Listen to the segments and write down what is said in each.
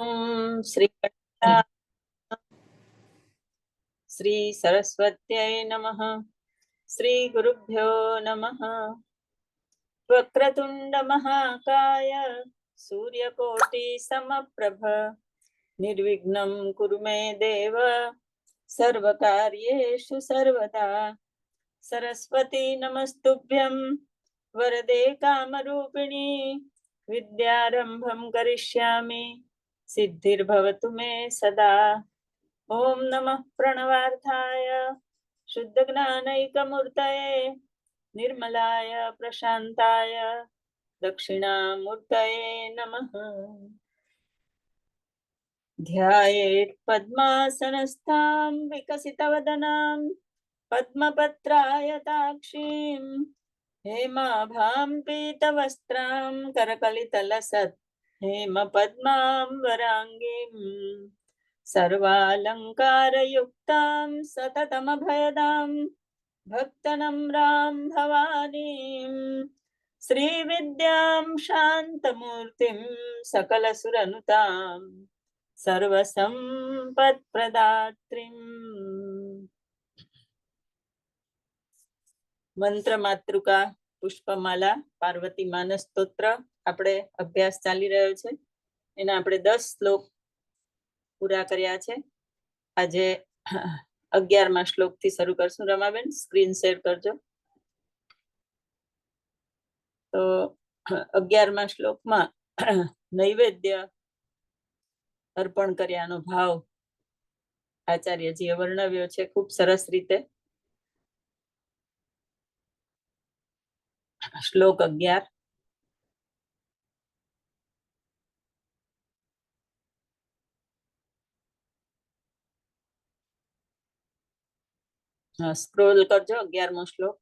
શ્રી શ્રી સરસ્વત્यै નમઃ શ્રી ગુરુભ્યો નમઃ વક્રતુંડ મહાકાય સૂર્યકોટિ સમપ્રભ નિર્વિઘ્નમ કુરુ મે દેવ સર્વકાર્યેષુ સર્વદા સરસ્વતી નમસ્તુભ્યં વરદે કામરૂપિણી વિદ્યારંભમ કરિષ્યામિ સિદ્ધિર્ભવતુ મે સદા ઓમ નમઃ પ્રણવાર્થાય શુદ્ધ જ્ઞાનૈકમૂર્તયે નિર્મલાય પ્રશાંતાય દક્ષિણામૂર્તયે નમઃ ध्यायेत् पद्मासनस्थां विकसितवदनां पद्मपत्रायताक्षीं हेमाभां पीतवस्त्रां करकलितलसत् હેમ પદ્માંબરાંગીમ સર્વાલંકારયુક્તામ સતતમભયદામ ભક્તનમ્રામ ભવાનીમ શ્રીવિદ્યામ શાંતમૂર્તિમ સકલસુરનુતામ સર્વસંપત્પ્રદાત્રીમ મંત્ર માતૃકા પુષ્પમાલા પાર્વતી માનસ્તોત્ર આપણે અભ્યાસ ચાલી રહ્યો છે. એના આપણે દસ શ્લોક પૂરા કર્યા છે. આજે અગિયારમાં શ્લોકથી શરૂ કરશું. રમાબેન, સ્ક્રીન શેર કરજો. તો અગિયારમા શ્લોકમાં નૈવેદ્ય અર્પણ કર્યાનો ભાવ આચાર્યજીએ વર્ણવ્યો છે ખૂબ સરસ રીતે. શ્લોક અગિયાર. સ્ક્રોલ કરજો અગિયારમો શ્લોક.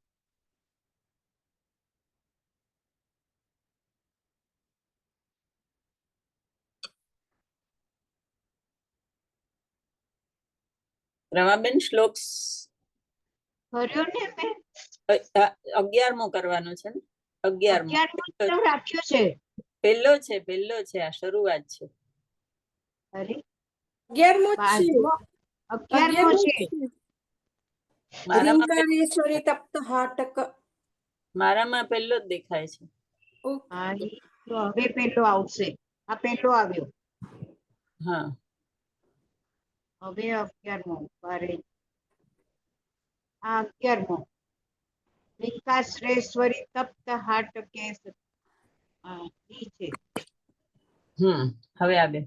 રમાબેન શ્લોક ભર્યો ને મેં? અગિયારમો કરવાનો છે ને? અગિયારમો. રાખ્યો છે. પહેલો છે પહેલો છે આ શરૂઆત છે. અગિયારમો છે. અગિયારમો છે. મારામાં રીંકારેશ્વરી તપ્ત હાટક મારામાં પહેલો જ દેખાય છે. તો હવે પહેલો આવશે. આ પહેલો આવ્યો. હા. હવે અગિયારમો બારે. આ અગિયારમો. વિકાસરેશ્વરી તપ્ત હાટકે છે. હમ હવે આવે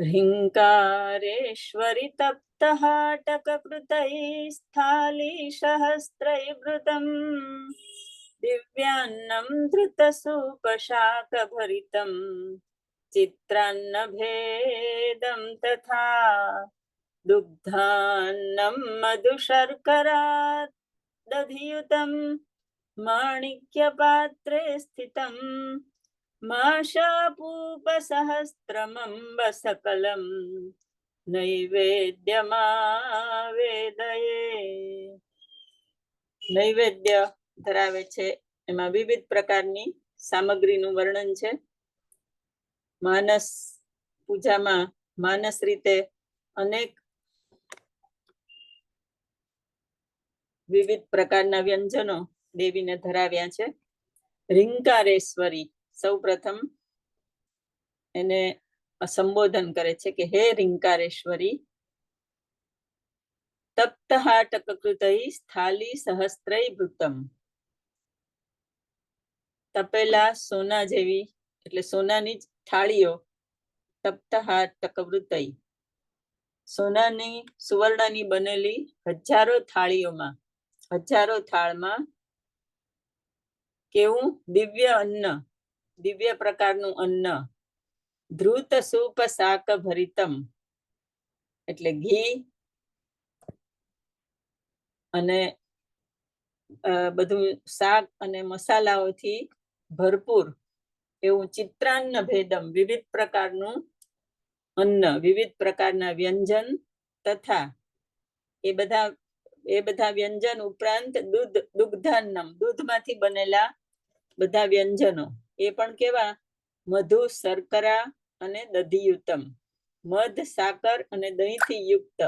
હિંકારેશ્વરી તપ્ત હાટક કૃતૈ સ્થાલી સહસ્ત્રૈવૃતમ દિવ્યાન્નમ ધૃત સુપશાક ભરિતમ ચિત્રાન્ન ભેદમ તથા દુગ્ધાન્નમ મધુ સકલમ નૈવેદ્યમાવેદયે. નૈવેદ્ય ધરાવે છે. એમાં વિવિધ પ્રકારની સામગ્રીનું વર્ણન છે. માનસ પૂજામાં માનસ રીતે અનેક વિવિધ પ્રકારના વ્યંજનો દેવીને ધરાવ્યા છે. રિંકારેશ્વરી સૌ પ્રથમ એને સંબોધન કરે છે કે, હે રિંકારેશ્વરી તપ્તહાટક કૃતૈ સ્થાલી સહસ્ત્રૈ વૃતમ. તપેલા સોના જેવી, એટલે સોનાની થાળીઓ, તપ્તહાટકવૃતૈ. સોનાની સુવર્ણની બનેલી હજારો થાળીઓમાં, હજારો થાળમાં કેવું? દિવ્ય અન્ન, દિવ્ય પ્રકારનું અન્ન. ધ્રુત સૂપ શાક ભરિતમ. એટલે ઘી અને બધું શાક અને મસાલાઓથી ભરપૂર એવું ચિત્રાન્ન ભેદમ વિવિધ પ્રકારનું અન્ન, વિવિધ પ્રકારના વ્યંજન તથા એ બધા એ બધા વ્યંજન ઉપરાંત દૂધ, દુગ્ધાન્નમ, દૂધમાંથી બનેલા બધા વ્યંજનો. એ પણ કેવા? મધુ, શર્કરા અને દધીયુતમ. મધ, સાકર અને દહીંથી યુક્ત.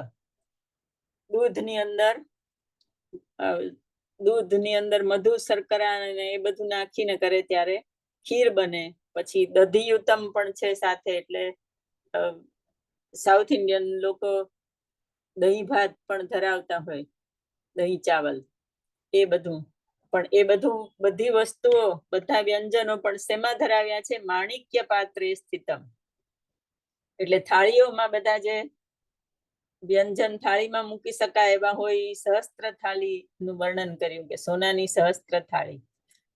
દૂધની અંદર દૂધની અંદર મધુ, શર્કરા અને એ બધું નાખીને કરે ત્યારે ખીર બને. પછી દધીયુતમ પણ છે સાથે એટલે સાઉથ ઇન્ડિયન લોકો દહીં ભાત પણ ધરાવતા હોય, દહીં ચાવલ. એ બધું. પણ એ બધું બધી વસ્તુઓ, બધા વ્યંજનો પણ શેમાં ધરાવ્યા છે? માણિક્ય પાત્રે સ્થિતમ. એટલે થાળીઓમાં બધા જે વ્યંજન થાળીમાં મૂકી શકાય એવા હોય સહસ્ત્ર થાળી નું વર્ણન કર્યું કે સોનાની સહસ્ત્ર થાળી.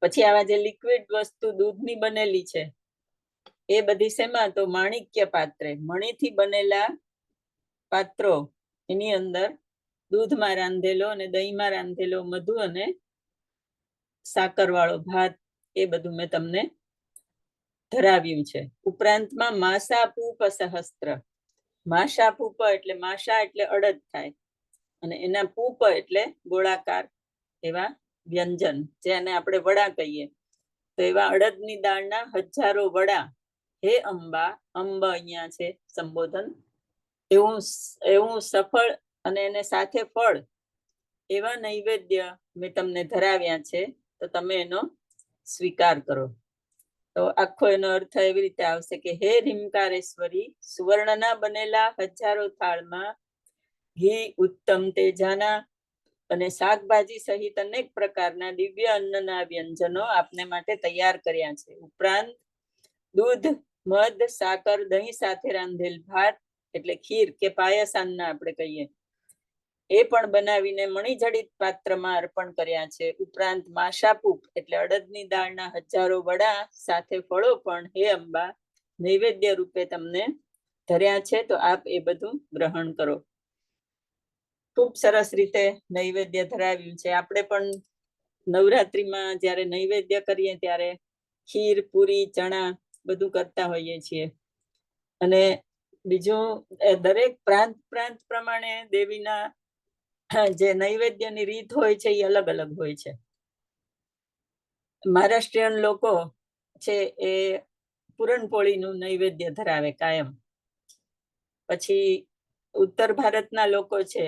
પછી આવા જે લિક્વિડ વસ્તુ દૂધની બનેલી છે, એ બધી શેમાં? તો માણિક્ય પાત્રે. મણીથી બનેલા પાત્રો એની અંદર દૂધમાં રાંધેલો અને દહીંમાં રાંધેલો મધુ અને સાકર વાળો ભાત એ બધું મેં તમને ધરાવ્યું છે. ઉપરાંતમાં માસા પૂપ સહસ્ત્ર માસા પૂપ એટલે માશા એટલે અડદ થાય. અને એના પૂપ એટલે ગોળાકાર એવા વ્યંજન, જેને આપણે વડા કહીએ. તો એવા અડદની દાળના હજારો વડા. હે અંબા, અંબ અહીંયા છે સંબોધન. એવું એવું સફળ અને એને સાથે ફળ એવા નૈવેદ્ય મેં તમને ધરાવ્યા છે, તો તમે એનો સ્વીકાર કરો. તો આખો એનો અર્થ એવી રીતે આવશે કે, હે રીમકારેશ્વરી, સુવર્ણના બનેલા હજારો થાળમાં ઘી, ઉત્તમ તેજાના અને શાકભાજી સહિત અનેક પ્રકારના દિવ્ય અન્નના વ્યંજનો આપને માટે તૈયાર કર્યા છે. ઉપરાંત દૂધ, મધ, સાકર, દહીં સાથે રાંધેલ ભાત, એટલે ખીર કે પાયસાનના આપણે કહીએ. એ પણ બનાવીને મણિજડિત પાત્રમાં અર્પણ કર્યા છે. ઉપરાંત માશાપૂપ એટલે અડદની દાળના હજારો વડા સાથે ફળો પણ હે અંબા નૈવેદ્ય રૂપે તમને ધર્યા છે. તો આપ એ બધું ગ્રહણ કરો. ખૂબ સરસ રીતે નૈવેદ્ય ધરાવ્યું છે. આપણે પણ નવરાત્રીમાં જ્યારે નૈવેદ્ય કરીએ ત્યારે ખીર, પૂરી, ચણા બધું કરતા હોઈએ છીએ. અને બીજું દરેક પ્રાંત પ્રાંત પ્રમાણે દેવીના જે નૈવેદ્યની રીત હોય છે એ અલગ અલગ હોય છે. મહારાષ્ટ્રીયન લોકો છે એ પૂરણપોળીનું નૈવેદ્ય ધરાવે કાયમ. પછી ઉત્તર ભારતના લોકો છે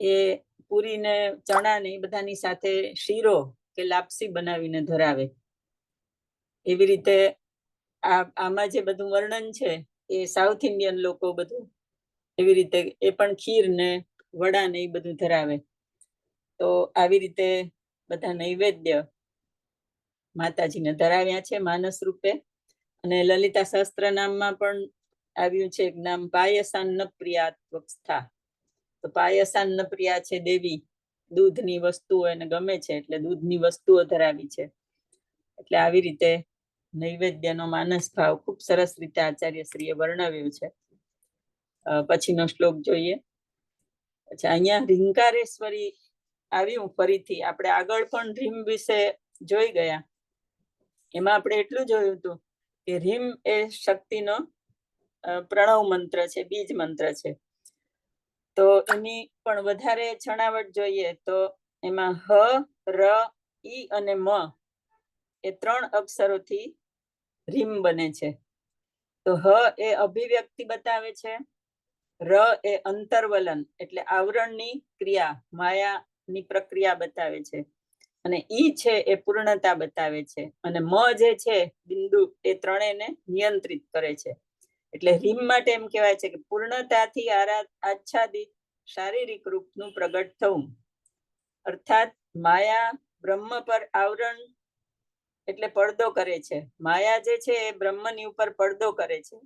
એ પૂરીને, ચણાને એ બધાની સાથે શીરો કે લાપસી બનાવીને ધરાવે. એવી રીતે આ, આમાં જે બધું વર્ણન છે એ સાઉથ ઇન્ડિયન લોકો બધું એવી રીતે એ પણ ખીર ને વડા ને એ બધું ધરાવે. તો આવી રીતે બધા નૈવેદ્ય માતાજીને ધરાવ્યા છે માનસ રૂપે. અને લલિતા શાસ્ત્ર નામમાં પણ આવ્યું છે એક નામ પાયસાન્ન પ્રિયાત્વસ્થા. તો પાયસાન્ન પ્રિયા છે દેવી. દૂધની વસ્તુઓ એને ગમે છે એટલે દૂધની વસ્તુઓ ધરાવી છે. એટલે આવી રીતે નૈવેદ્યનો માનસ ભાવ ખૂબ સરસ રીતે આચાર્ય શ્રીએ વર્ણવ્યું છે. પછીનો શ્લોક જોઈએ. અચ્છા અહીંયા રિંકારેશ્વરી આવ્યું ફરીથી. આપણે આગળ પણ રીમ વિશે જોઈ ગયા. એમાં આપણે એટલું જોયું હતું કે રીમ એ શક્તિનો પ્રણવ મંત્ર છે, બીજ મંત્ર છે. તો એની પણ વધારે છણાવટ જોઈએ તો એમાં હ, ર, ઈ અને મ એ ત્રણ અક્ષરોથી રીમ બને છે. તો હ એ અભિવ્યક્તિ બતાવે છે. ર એ અંતર્વલન એટલે આવરણની ક્રિયા, માયાની પ્રક્રિયા બતાવે છે. અને ઈ છે એ પૂર્ણતા બતાવે છે. અને મ જે છે બિંદુ એ ત્રણેયને નિયંત્રિત કરે છે. એટલે રીમ માટે એમ કહેવાય છે કે પૂર્ણતાથી આચ્છાદિત શારીરિક રૂપનું પ્રગટ થવું. અર્થાત માયા બ્રહ્મ પર આવરણ એટલે પડદો કરે છે. માયા જે છે એ બ્રહ્મની ઉપર પડદો કરે છે.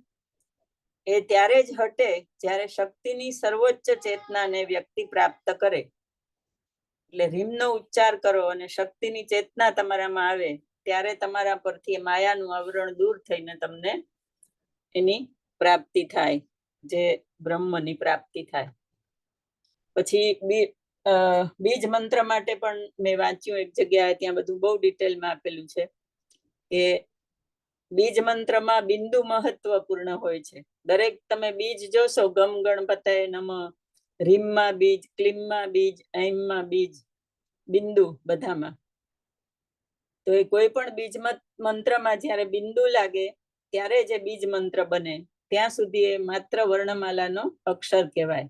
એ ત્યારે જ હટે જ્યારે શક્તિની સર્વોચ્ચ ચેતનાને વ્યક્તિ પ્રાપ્ત કરે. એટલે રીમનો ઉચ્ચાર કરો અને શક્તિની ચેતના તમારામાં આવે, ત્યારે તમારા પરથી માયાનું આવરણ દૂર થઈને તમને એની પ્રાપ્તિ થાય, જે બ્રહ્મની પ્રાપ્તિ થાય. પછી બીજ મંત્ર માટે પણ મેં વાંચ્યું એક જગ્યાએ, ત્યાં બધું બહુ ડિટેલમાં આપેલું છે કે બીજ મંત્રમાં બિંદુ મહત્વપૂર્ણ હોય છે. દરેક તમે બીજ જોશો, ગમ ગણપતય નમ, રીમમાં બીજ, ક્લિમમાં બીજ, ઐમમાં બીજ, બિંદુ બધામાં. તો એ કોઈ પણ બીજ મંત્રમાં જ્યારે બિંદુ લાગે, ત્યારે જે બીજ મંત્ર બને, ત્યાં સુધી એ માત્ર વર્ણમાલાનો અક્ષર કહેવાય.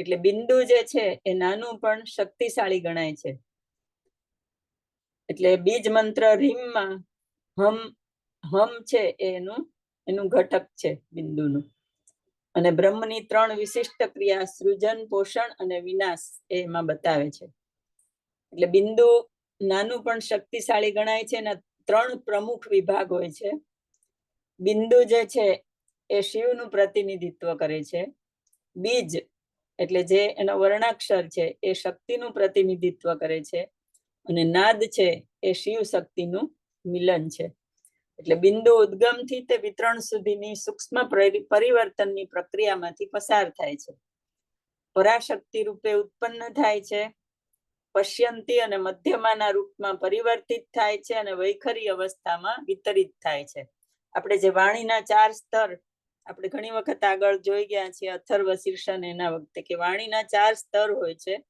એટલે બિંદુ જે છે, એ નાનું પણ શક્તિશાળી ગણાય છે. એટલે બીજ મંત્ર રીમમાં હમ હમ છે, એનું એનું ઘટક છે બિંદુનું. અને બ્રહ્મની ત્રણ વિશિષ્ટ ક્રિયા સૃજન, પોષણ અને વિનાશ એમાં બતાવે છે. એટલે બિંદુ નાનું પણ શક્તિશાળી ગણાય છે અને ત્રણ પ્રમુખ વિભાગ હોય છે. બિંદુ જે છે એ શિવનું પ્રતિનિધિત્વ કરે છે. બીજ એટલે જે એનો વર્ણાક્ષર છે એ શક્તિનું પ્રતિનિધિત્વ કરે છે. અને નાદ છે એ શિવ શક્તિનું મિલન છે. એટલે બિંદુ ઉદ્ગમથી તે વિતરણ સુધીની સૂક્ષ્મ પરી- પરિવર્તનની પ્રક્રિયામાંથી પસાર થાય છે. પરાશક્તિ રૂપે ઉત્પન્ન થાય છે. પશ્યંતી અને મધ્યમાના રૂપમાં પરિવર્તિત થાય છે અને વૈખરી અવસ્થામાં વિતરિત થાય છે. આપણે જે વાણીના ચાર સ્તર, આપણે ઘણી વખત આગળ જોઈ ગયા છીએ, અથર્વ શીર્ષણ એના વખતે, કે વાણીના ચાર સ્તર હોય છે.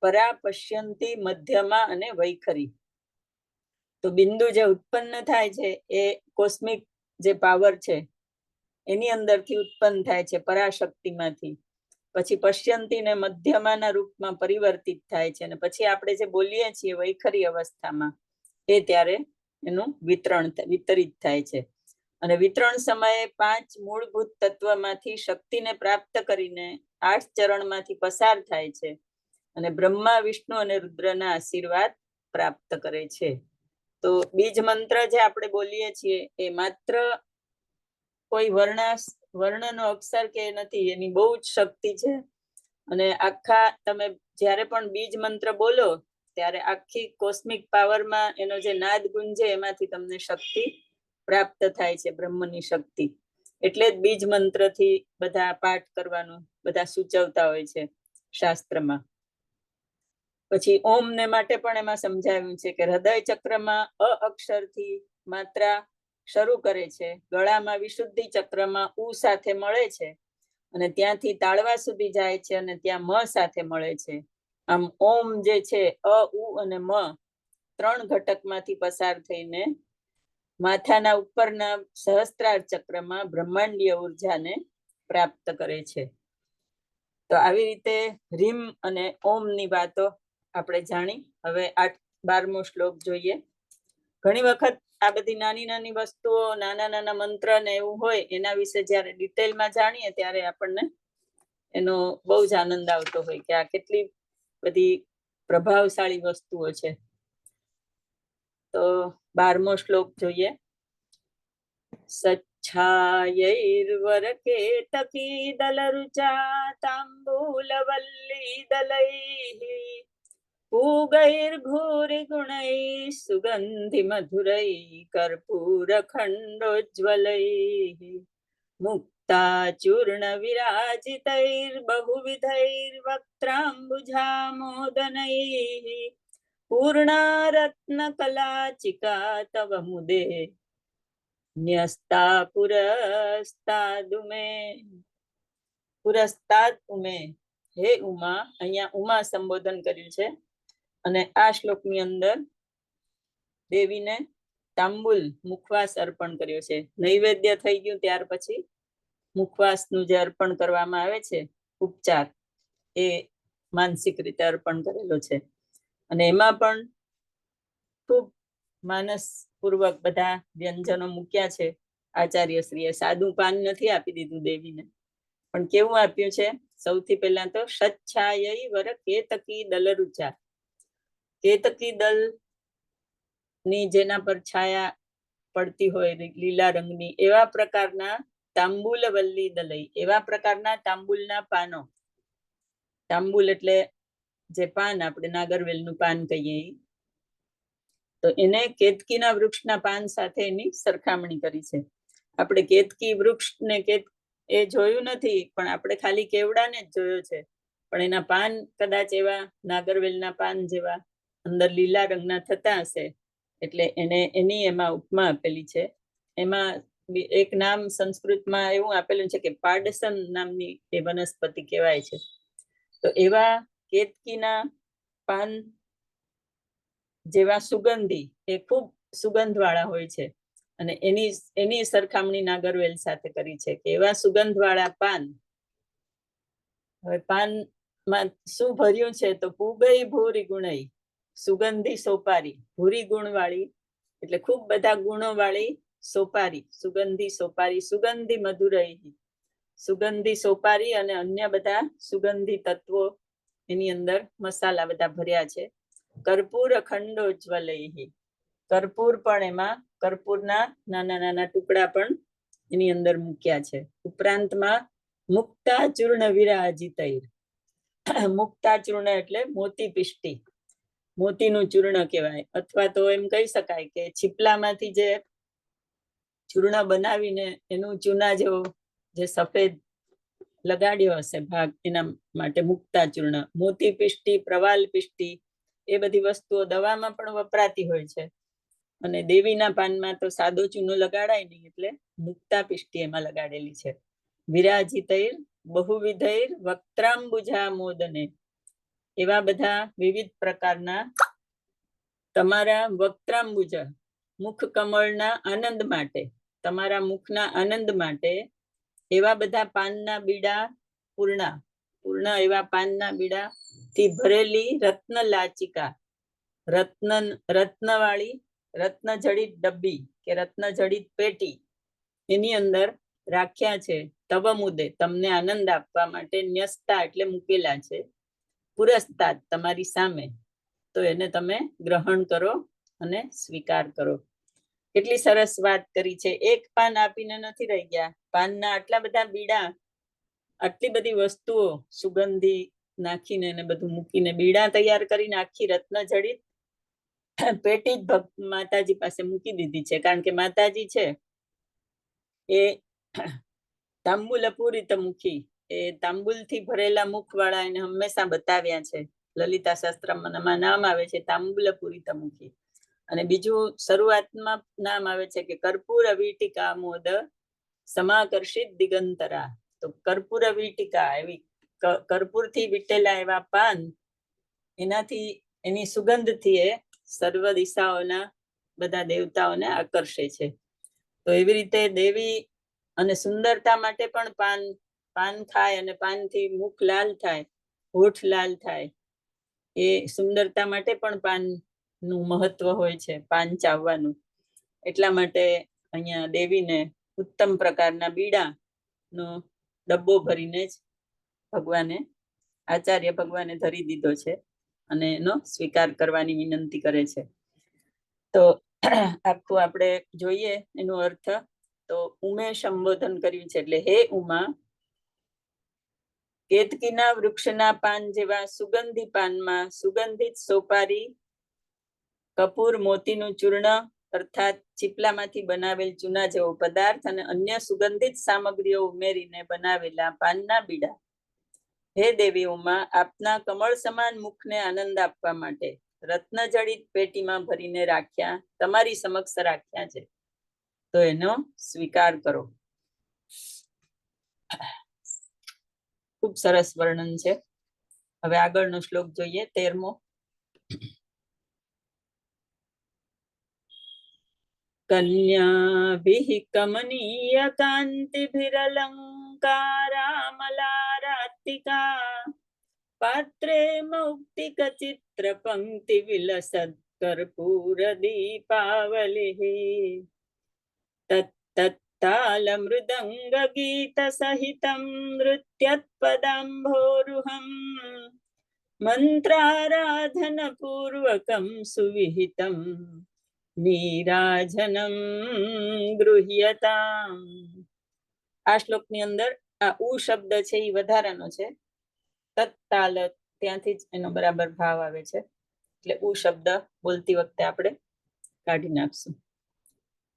પરા પશ્યંતી મધ્યમાં અને વૈખરી. તો બિંદુ જે ઉત્પન્ન થાય છે એ કોસ્મિક જે પાવર છે, એની અંદરથી ઉત્પન્ન થાય છે પરાશક્તિમાંથી. પછી પશ્યંતી મધ્યમાના રૂપમાં પરિવર્તિત થાય છે અને પછી આપણે જે બોલીએ છીએ વૈખરી અવસ્થામાં, એ ત્યારે એનું વિતરણ વિતરિત થાય છે. અને વિતરણ સમયે પાંચ મૂળભૂત તત્વમાંથી શક્તિને પ્રાપ્ત કરીને આઠ ચરણમાંથી પસાર થાય છે અને બ્રહ્મા, વિષ્ણુ અને રુદ્રના આશીર્વાદ પ્રાપ્ત કરે છે. તો બીજ મંત્ર જે આપણે બોલીએ છીએ, એ માત્ર કોઈ વર્ણાસ, વર્ણનો અક્ષર કે નથી, એની બહુ જ શક્તિ છે. અને આખા તમે જ્યારે પણ બીજ મંત્ર બોલો, ત્યારે આખી કોસ્મિક પાવરમાં એનો જે નાદ ગુંજે એમાંથી તમને શક્તિ પ્રાપ્ત થાય છે, બ્રહ્મની શક્તિ. એટલે જ બીજ મંત્રથી બધા પાઠ કરવાનું, બધા સૂચવતા હોય છે શાસ્ત્રમાં. પછી ઓમ ને માટે પણ એમાં સમજાવ્યું છે કે હૃદય ચક્રમાં અ અક્ષરથી માત્રા શરૂ કરે છે. ગળામાં વિશુદ્ધિ ચક્રમાં ઉ સાથે મળે છે અને ત્યાંથી તાળવા સુધી જાય છે અને ત્યાં મ સાથે મળે છે. આમ ઓમ જે છે, અ, ઉ અને મ ત્રણ ઘટકમાંથી પસાર થઈને માથાના ઉપરના સહસ્ત્રાર ચક્રમાં બ્રહ્માંડીય ઉર્જાને પ્રાપ્ત કરે છે. તો આવી રીતે રીમ અને ઓમની વાતો આપણે જાણી. હવે આઠ, બારમો શ્લોક જોઈએ. ઘણી વખત આ બધી નાની નાની વસ્તુઓ, નાના નાના મંત્ર ને એવું હોય, એના વિશે જયારે ડિટેલમાં જાણીએ ત્યારે આપણને એનો બહુ જ આનંદ આવતો હોય કે આ કેટલી બધી પ્રભાવશાળી વસ્તુઓ છે. તો બારમો શ્લોક જોઈએ. સચ્છાયૈર્વરકેતકી દલરુચા તાંબૂલવલ્લી દલૈः पूगैर्घोरिगुणैः सुगन्धिमधुरैः कर्पूरखण्डोज्ज्वलैः मुक्ताचूर्णविराजितैर्बहुविधैर्वक्त्राम्बुजामोदनैः पूर्णारत्नकलाचिका तव मुदे ન્યસ્તા પુરસ્તાદુમે પુરસ્તાદ ઉમે હે ઉમા અહીંયા ઉમા સંબોધન કર્યું છે અને આ શ્લોકની અંદર દેવીને તાંબુલ મુખવાસ અર્પણ કર્યો છે. નૈવેદ્ય થઈ ગયું ત્યાર પછી મુખવાસનું જે અર્પણ કરવામાં આવે છે, ઉપચાર, એ માનસિક રીતે અર્પણ કરેલો છે. અને એમાં પણ ખૂબ માનસ પૂર્વક બધા વ્યંજનો મૂક્યા છે. આચાર્ય શ્રીએ સાદું પાન નથી આપી દીધું દેવીને. પણ કેવું આપ્યું છે? સૌથી પહેલા તો સચ્છાય વર કેતકી દલરુચા. કેતકી દલની જેના પર છાયા પડતી હોય લીલા રંગની, એવા પ્રકારના તાંબુલ વલ્લી દલઈ, એવા પ્રકારના તાંબુલના પાનો. તાંબુલ એટલે જે પાન આપણે નાગરવેલનું પાન કહીએ. તો એને કેતકીના વૃક્ષના પાન સાથે એની સરખામણી કરી છે. આપણે કેતકી વૃક્ષ ને કેત, એ જોયું નથી, પણ આપણે ખાલી કેવડાને જ જોયો છે. પણ એના પાન કદાચ એવા નાગરવેલના પાન જેવા અંદર લીલા રંગના થતા હશે. એટલે એને, એની એમાં ઉપમા આપેલી છે. એમાં એક નામ સંસ્કૃતમાં એવું આપેલું છે કે પાડસન નામની એ વનસ્પતિ કહેવાય છે. તો એવા કેતકીના પાન જેવા સુગંધી એ ખૂબ સુગંધવાળા હોય છે. અને એની એની સરખામણી નાગરવેલ સાથે કરી છે કે એવા સુગંધવાળા પાન હવે પાનમાં શું ભર્યું છે તો પૂગઈ ભૂરી ગુણઈ. સુગંધી સોપારી, ભૂરી ગુણવાળી, એટલે ખૂબ બધા ગુણો વાળી સોપારી, સુગંધી સોપારી, સુગંધી મધુરઈ સુગંધી સોપારી અને અન્ય બધા સુગંધી તત્વો એની અંદર મસાલા બધા ભર્યા છે. કર્પૂર અખંડો જ્વલઈ કર્પૂર પણ એમાં, કર્પૂરના નાના નાના ટુકડા પણ એની અંદર મૂક્યા છે. ઉપરાંતમાં મુક્તા ચૂર્ણ વિરાજિતૈર મુક્તા ચૂર્ણ એટલે મોતી પિષ્ટી મોતીનું ચૂર્ણ કહેવાય. અથવા તો એમ કહી શકાય કે છીપલામાંથી જે ચૂર્ણ બનાવીને એનું ચૂના જેવો જે સફેદ લગાડ્યો હશે ભાગ, એના માટે મુક્તા ચૂર્ણ. મોતી પિષ્ટી, પ્રવાલ પિષ્ટી, એ બધી વસ્તુઓ દવામાં પણ વપરાતી હોય છે. અને દેવીના પાનમાં તો સાદો ચૂનો લગાડાય નહીં, એટલે મુક્તા પિષ્ટી એમાં લગાડેલી છે. વિરાજિતૈર, બહુવિધૈર વક્ત્રાંબુજા મોદને એવા બધા વિવિધ પ્રકારના તમારા વક્ત્રાંબુજ મુખ કમળના આનંદ માટે, તમારા મુખના આનંદ માટે એવા બધા પાનના બીડા પૂર્ણા, પૂર્ણ એવા પાનના બીડા થી ભરેલી રત્ન લાચિકા, રત્ન, રત્નવાળી રત્ન જડિત ડબ્બી કે રત્ન જડિત પેટી એની અંદર રાખ્યા છે. તવ મુદે તમને આનંદ આપવા માટે ન્યસ્તા એટલે મૂકેલા છે. પુરસ્તાદ તમારી સામે. તો એને તમે ગ્રહણ કરો અને સ્વીકાર કરો. કેટલી સરસ વાત કરી છે. એક પાન આપીને નથી રહી ગયા. પાનના આટલા બધા બીડા, આટલી બધી વસ્તુઓ, સુગંધી નાખીને એને બધું મૂકીને બીડા તૈયાર કરીને આખી રત્ન જડિત પેટી જ માતાજી પાસે મૂકી દીધી છે. કારણ કે માતાજી છે એ તાંબુલ તો મુખી. એ તાંબુલથી ભરેલા મુખ વાળા એને હંમેશા બતાવ્યા છે. લલિતા શાસ્ત્રમાં નામ આવે છે તાંબુલ પૂરિત મુખી અને બીજું શરૂઆતમાં નામ આવે છે કે કર્પૂર વીટિકા મોદ સમાકર્ષિત દિગંતરા. તો કર્પૂર વીટિકા એવી કર્પૂરથી વીટેલા એવા પાન, એનાથી એની સુગંધથી એ સર્વ દિશાઓના બધા દેવતાઓને આકર્ષે છે. તો એવી રીતે દેવી અને સુંદરતા માટે પણ પાન પાન ખાય અને પાનથી મુખ લાલ થાય, હોઠ લાલ થાય. એ સુંદરતા માટે પણ પાનનું મહત્વ હોય છે, પાન ચાવવાનું. એટલા માટે અહીંયા દેવીને ઉત્તમ પ્રકારના બીડા નો ડબ્બો ભરીને જ ભગવાને, આચાર્ય ભગવાને ધરી દીધો છે અને એનો સ્વીકાર કરવાની વિનંતી કરે છે. તો આખું આપણે જોઈએ એનો અર્થ. તો ઉમે સંબોધન કર્યું છે એટલે, હે ઉમા કેતકીના વૃક્ષના પાન જેવા સુગંધી પાનમાં સુગંધિત સોપારી, કપૂર મોતીનું ચૂર્ણ અર્થાત ચીપલામાંથી બનાવેલ ચૂના જેવો પદાર્થ અને અન્ય સુગંધિત સામગ્રીઓ ઉમેરીને બનાવેલા પાનના બીડા. હે દેવી ઉમા, આપના કમળ સમાન મુખને આનંદ આપવા માટે રત્નજડિત પેટીમાં ભરીને રાખ્યા, તમારી સમક્ષ રાખ્યા છે. તો એનો સ્વીકાર કરો. ખૂબ સરસ વર્ણન છે. હવે આગળનો શ્લોક જોઈએ, તેરમો. કન્યાભિઃ કમનીય કાંતિભિરલંકારામલારાત્તિકા પાત્રે મૌક્તિક ચિત્ર પંક્તિ વિલસદ કર્પૂર દીપાવલિ તત્તાલ નૃત્યત્પદાંભોરુહમ મંત્રારાધન પૂર્વકમ સુવિહિતમ નીરાજનમ ગૃહ્યતામ આ શ્લોકની અંદર આ ઉ શબ્દ છે એ વધારાનો છે. તત્તાલ ત્યાંથી જ એનો બરાબર ભાવ આવે છે. એટલે ઉ શબ્દ બોલતી વખતે આપણે કાઢી નાખશું.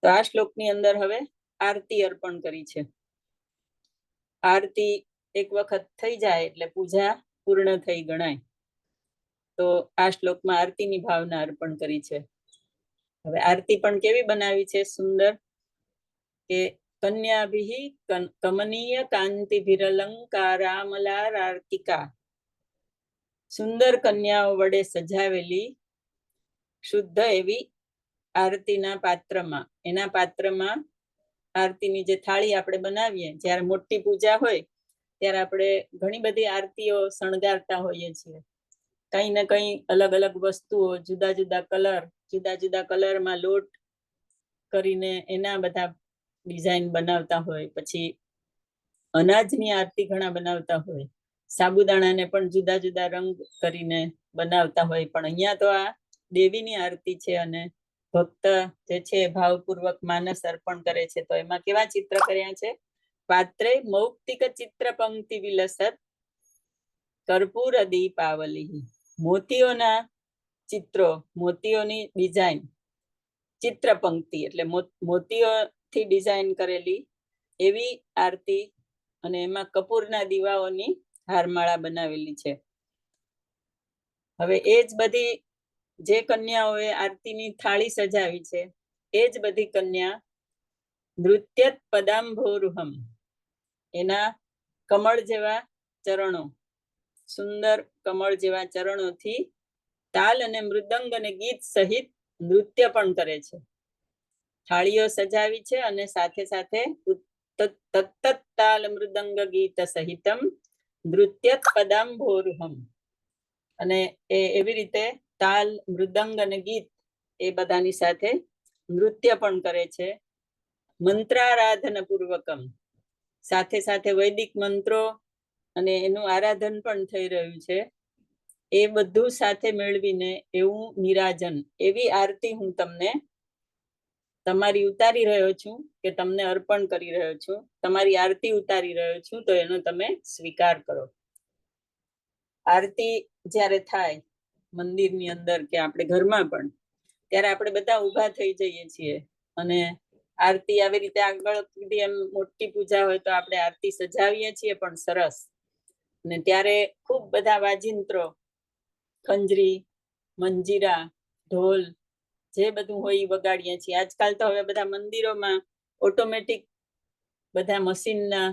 તો આ શ્લોકની અંદર હવે આરતી અર્પણ કરી છે. આરતી એક વખત થઈ જાય એટલે પૂજા પૂર્ણ થઈ ગણાય. તો આ શ્લોકમાં આરતીની ભાવના અર્પણ કરી છે. હવે આરતી પણ કેવી બનાવી છે? સુંદર. કે કન્યાભિ કમનીય કાંતિ આર્તિકા સુંદર કન્યાઓ વડે સજાવેલી શુદ્ધ એવી આરતીના પાત્રમાં, એના પાત્રમાં આરતીની જે થાળી આપણે બનાવીએ, જ્યારે મોટી પૂજા હોય, ત્યારે આપણે ઘણી બધી આરતીઓ શણગારતા હોઈએ છીએ. કઈ ને કઈ અલગ અલગ વસ્તુઓ, જુદા જુદા કલર, જુદા જુદા કલરમાં લોટ કરીને એના બધા ડિઝાઇન બનાવતા હોય, પછી અનાજની આરતી ઘણા બનાવતા હોય, સાબુદાણાને પણ જુદા જુદા રંગ કરીને બનાવતા હોય, પણ અહીંયા તો આ દેવીની આરતી છે અને ભક્ત જે છે, ભાવપૂર્વક માનસ અર્પણ કરે છે. તો એમાં કેવા ચિત્ર કર્યા છે? પાત્રે મૌક્તિક ચિત્ર પંક્તિ વિલસત કર્પૂર દીપાવલી. મોતીઓના ચિત્રો, મોતીઓની ડિઝાઇન. ચિત્ર પંક્તિ એટલે મોતીઓથી ડિઝાઇન કરેલી એવી આરતી અને એમાં કપૂરના દીવાઓની હારમાળા બનાવેલી છે. હવે એ જ બધી જે કન્યાઓએ આરતીની થાળી સજાવી છે, એ જ બધી કન્યા નૃત્યત પદાંભોરુહમ એના કમળ જેવા ચરણો, સુંદર કમળ જેવા ચરણોથી તાલ અને મૃદંગ અને ગીત સહિત નૃત્ય પણ કરે છે. થાળીઓ સજાવી છે અને સાથે સાથે તત્તત તાલ મૃદંગ ગીત સહિતમ નૃત્યત પદાંભોરુહમ અને એ એવી રીતે તાલ, મૃદંગ અને ગીત એ બધાની સાથે નૃત્ય પણ કરે છે. મંત્રારાધન પૂર્વકમ સાથે સાથે વૈદિક મંત્રો અને એનું આરાધન પણ થઈ રહ્યું છે. એ બધું સાથે મેળવીને એવું નિરાજન, એવી આરતી હું તમને તમારી ઉતારી રહ્યો છું કે તમને અર્પણ કરી રહ્યો છું. તમારી આરતી ઉતારી રહ્યો છું તો એનો તમે સ્વીકાર કરો. આરતી જ્યારે થાય મંદિરની અંદર કે આપણે ઘરમાં પણ, ત્યારે આપણે બધા ઊભા થઈ જઈએ છીએ. અને આરતી આવી રીતે આગળ એમ મોટી પૂજા હોય તો આપણે આરતી સજાવીએ છીએ પણ સરસ. અને ત્યારે ખૂબ બધા વાજિંત્રો, ખંજરી, મંજીરા, ઢોલ, જે બધું હોય એ વગાડીએ છીએ. આજકાલ તો હવે બધા મંદિરોમાં ઓટોમેટિક બધા મશીનના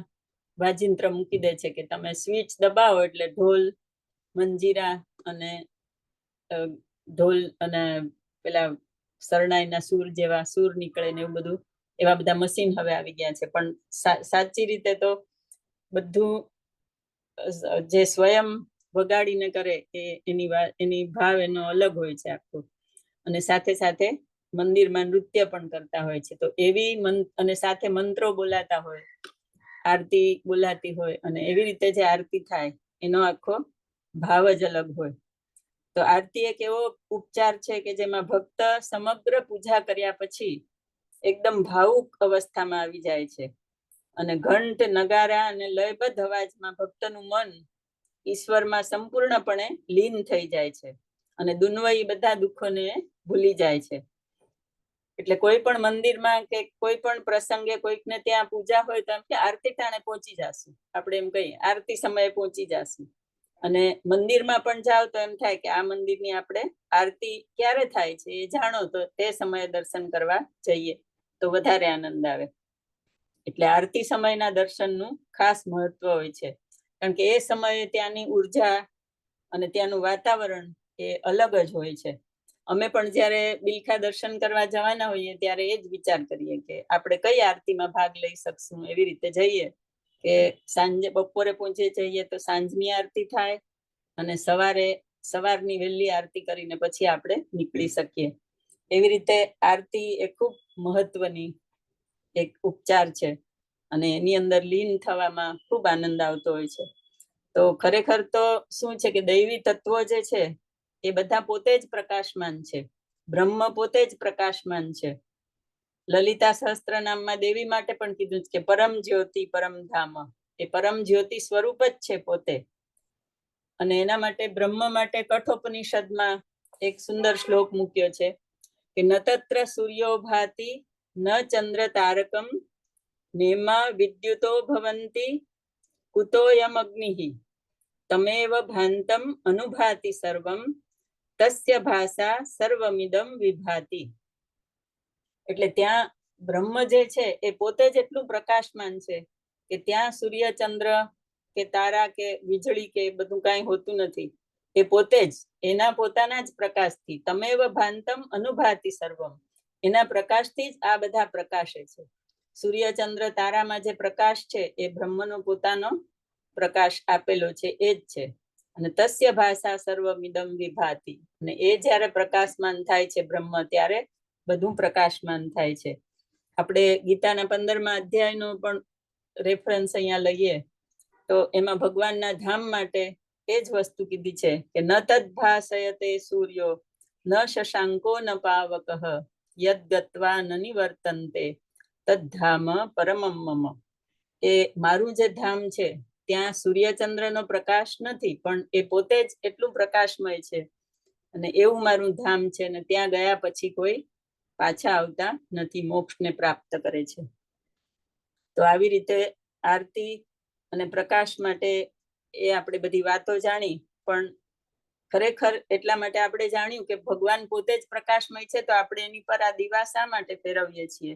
વાજિંત્ર મૂકી દે છે કે તમે સ્વિચ દબાવો એટલે ઢોલ, મંજીરા અને ઢોલ અને પેલા શરણાઈના સૂર જેવા સૂર નીકળે ને એવું બધું, એવા બધા મશીન હવે આવી ગયા છે. પણ સાચી રીતે તો બધું જે સ્વયં વગાડીને કરે એ એની એની ભાવ એનો અલગ હોય છે આખો. અને સાથે સાથે મંદિરમાં નૃત્ય પણ કરતા હોય છે. તો એવી અને સાથે મંત્રો બોલાતા હોય, આરતી બોલાતી હોય અને એવી રીતે જે આરતી થાય, એનો આખો ભાવ જ અલગ હોય. તો આરતી એક એવો ઉપચાર છે કે જેમાં ભક્ત સમગ્ર પૂજા કર્યા પછી એકદમ ભાવુક અવસ્થામાં આવી જાય છે. અને ઘંટ, નગારા અને લયબદ્ધ અવાજમાં ભક્તનું મન ઈશ્વરમાં સંપૂર્ણપણે લીન થઈ જાય છે અને દુન્વયી બધા દુઃખોને ભૂલી જાય છે. એટલે કોઈ પણ મંદિરમાં કે કોઈ પણ પ્રસંગે કોઈકને ત્યાં પૂજા હોય તો એમ કે આરતી ટાણે પહોંચી જશું. આપણે એમ કહીએ, આરતી સમયે પહોંચી જાશું. અને મંદિરમાં પણ જાઓ તો એમ થાય કે આ મંદિરની આપણે આરતી ક્યારે થાય છે એ જાણો તો તે સમયે દર્શન કરવા જઈએ તો વધારે આનંદ આવે. એટલે આરતી સમયના દર્શનનું ખાસ મહત્વ હોય છે. કારણ કે એ સમયે ત્યાંની ઊર્જા અને ત્યાંનું વાતાવરણ એ અલગ જ હોય છે. અમે પણ જ્યારે બિલખા દર્શન કરવા જવાના હોઈએ ત્યારે એ જ વિચાર કરીએ કે આપણે કઈ આરતીમાં ભાગ લઈ શકશું એવી રીતે જઈએ કે સાંજે બપોરે પહોંચે જઈએ તો સાંજની આરતી થાય અને સવારે, સવારની વહેલી આરતી કરીને પછી આપણે નીકળી શકીએ. એવી રીતે આરતી એ ખૂબ મહત્વની એક ઉપચાર છે અને એની અંદર લીન થવામાં ખૂબ આનંદ આવતો હોય છે. તો ખરેખર તો શું છે કે દૈવી તત્વો જે છે એ બધા પોતે જ પ્રકાશમાન છે. બ્રહ્મ પોતે જ પ્રકાશમાન છે. લલિતા સહસ્ત્ર નામમાં દેવી માટે પણ કીધું કે પરમ જ્યોતિ પરમ ધામ. એ પરમ જ્યોતિ સ્વરૂપ જ છે પોતે. અને એના માટે બ્રહ્મ માટે કઠોપનિષદમાં એક સુંદર શ્લોક મૂક્યો છે કે ન તત્ર સૂર્યો ભાતિ, ન ચંદ્ર તારકમ, નેમા વિદ્યુતો ભવંતી, કુતોયમ અગ્નિ. તમેવ ભાંતમ અનુભાતિ સર્વમ, તસ્ય ભાષા સર્વમિદમ વિભાતિ. એટલે ત્યાં બ્રહ્મ જે છે એ પોતે જ એટલું પ્રકાશમાન છે કે ત્યાં સૂર્ય, ચંદ્ર કે તારા કે વીજળી કે બધું કાંઈ હોતું નથી. એ પોતે જ, એના પોતાના જ પ્રકાશથી, તમેવ ભાંતમ અનુભાતિ સર્વમ. એના પ્રકાશથી જ આ બધા પ્રકાશે છે. સૂર્ય, ચંદ્ર તારામાં જે પ્રકાશ છે એ બ્રહ્મનો પોતાનો પ્રકાશ આપેલો છે, એ જ છે. અને તસ્ય ભાષા સર્વમિદમ વિભાતી. અને એ જ્યારે પ્રકાશમાન થાય છે બ્રહ્મ, ત્યારે બધું પ્રકાશમાન થાય છે. આપણે ગીતાના પંદરમા અધ્યાયનો પણ રેફરન્સ અહીંયા લઈએ, તો એમાં ભગવાનના ધામ માટે એ જ વસ્તુ કીધી છે કે ન તદ ભાષયતે સૂર્યો, ન શશાંકો ન પાવક, યદ ગત્વા ન નિવર્તનતે, તદ્ધામ પરમમ મમ. એ મારું જે ધામ છે, ત્યાં સૂર્યચંદ્રનો પ્રકાશ નથી, પણ એ પોતે જ એટલું પ્રકાશમય છે. અને એવું મારું ધામ છે ને ત્યાં ગયા પછી કોઈ પાછા આવતા નથી, મોક્ષને પ્રાપ્ત કરે છે. તો આવી રીતે આરતી અને પ્રકાશ માટે એ આપણે બધી વાતો જાણી, પણ ખરેખર એટલા માટે આપણે જાણ્યું કે ભગવાન પોતે જ પ્રકાશમય છે, તો આપણે એની પર આ દીવા શા માટે ફેરવીએ છીએ?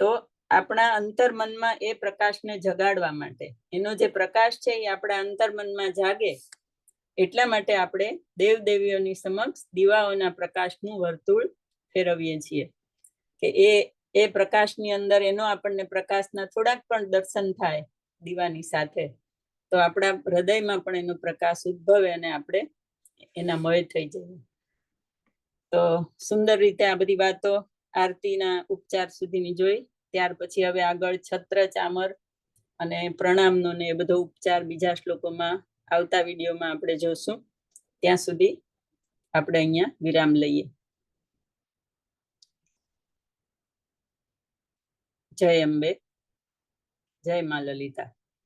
તો આપણા અંતર્મનમાં એ પ્રકાશને જગાડવા માટે. એનો જે પ્રકાશ છે, એ આપણા અંતર્મનમાં જાગે, એટલા માટે આપણે દેવ દેવીઓની સમક્ષ દીવાઓના પ્રકાશનું વર્તુળ ફેરવીએ છીએ. કે એ એ પ્રકાશની અંદર એનો આપણને પ્રકાશના થોડાક પણ દર્શન થાય દીવાની સાથે, તો આપણા હૃદયમાં પણ એનો પ્રકાશ ઉદ્ભવે અને આપણે એના મય થઈ જઈએ. તો સુંદર રીતે આ બધી વાતો આરતીના ઉપચાર સુધીની જોઈ, ત્યાર પછી હવે આગળ છત્ર, ચામર અને પ્રણામનો ને એ બધો ઉપચાર બીજા શ્લોકોમાં આવતા વિડીયોમાં આપણે જોશું. ત્યાં સુધી આપણે અહીંયા વિરામ લઈએ. જય અંબે. જય મા લલિતા.